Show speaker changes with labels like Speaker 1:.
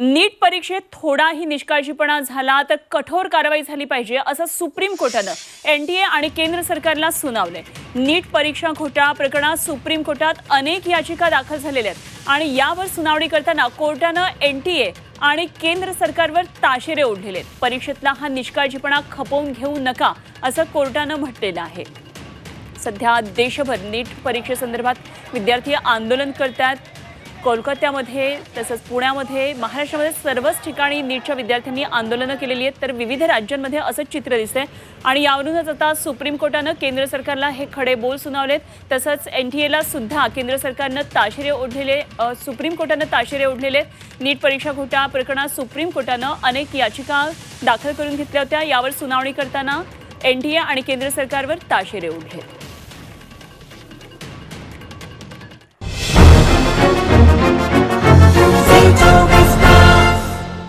Speaker 1: नीट परीक्षेत थोडाही निष्काळजीपणा झाला तर कठोर कारवाई झाली पाहिजे असं सुप्रीम कोर्टानं एन टी ए आणि केंद्र सरकारला सुनावलंय. नीट परीक्षा घोटाळा प्रकरणात सुप्रीम कोर्टात अनेक याचिका दाखल झालेल्या आहेत आणि यावर सुनावणी करताना कोर्टानं एन टी ए आणि केंद्र सरकारवर ताशेरे ओढलेले आहेत. परीक्षेतला हा निष्काळजीपणा खपवून घेऊ नका असं कोर्टानं म्हटलेलं आहे. सध्या देशभर नीट परीक्षेसंदर्भात विद्यार्थी आंदोलन करतात कोलकात्यामध्ये तसंच पुण्यामध्ये महाराष्ट्रामध्ये सर्वच ठिकाणी नीटच्या विद्यार्थ्यांनी आंदोलनं केलेली आहेत. तर विविध राज्यांमध्ये असंच चित्र दिसतंय. आणि यावरूनच आता सुप्रीम कोर्टानं केंद्र सरकारला हे खडे बोल सुनावलेत तसंच एन टी एला सुद्धा केंद्र सरकारनं ताशेरे ओढलेले सुप्रीम कोर्टानं ताशेरे ओढलेले नीट परीक्षा घोटाळा प्रकरणात सुप्रीम कोर्टानं अनेक याचिका दाखल करून घेतल्या होत्या. यावर सुनावणी करताना एन डी ए आणि केंद्र सरकारवर ताशेरे ओढले